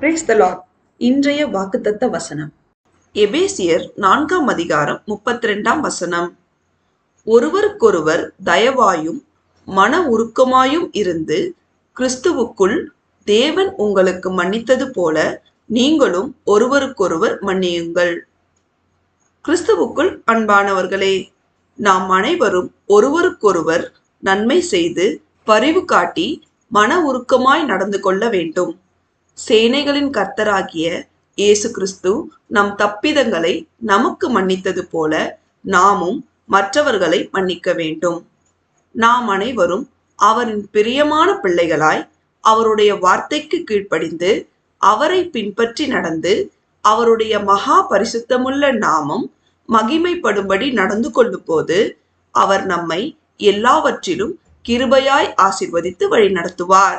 Brace த Lord இன்றைய வாக்குத்தத்த வசனம். எபேசியர் நான்காம் அதிகாரம் முப்பத்தி ரெண்டாம் வசனம். ஒருவருக்கொருவர் தயவாயும் மன உருக்கமாயும் இருந்து கிறிஸ்துவுக்குள் தேவன் உங்களுக்கு மன்னித்தது போல நீங்களும் ஒருவருக்கொருவர் மன்னியுங்கள். கிறிஸ்துவுக்குள் அன்பானவர்களே நாம் அனைவரும் ஒருவருக்கொருவர் நன்மை செய்து பரிவு காட்டி மன உருக்கமாய் நடந்து கொள்ள வேண்டும். சேனைகளின் கர்த்தராகிய இயேசு கிறிஸ்து நம் தப்பிதங்களை நமக்கு மன்னித்தது போல நாமும் மற்றவர்களை மன்னிக்க வேண்டும். நாம் அனைவரும் அவரின் பிரியமான பிள்ளைகளாய் அவருடைய வார்த்தைக்கு கீழ்ப்படிந்து அவரை பின்பற்றி நடந்து அவருடைய மகா பரிசுத்தமுள்ள நாமம் மகிமைப்படும்படி நடந்து கொள்ளும் போது அவர் நம்மை எல்லாவற்றிலும் கிருபையாய் ஆசிர்வதித்து வழிநடத்துவார்.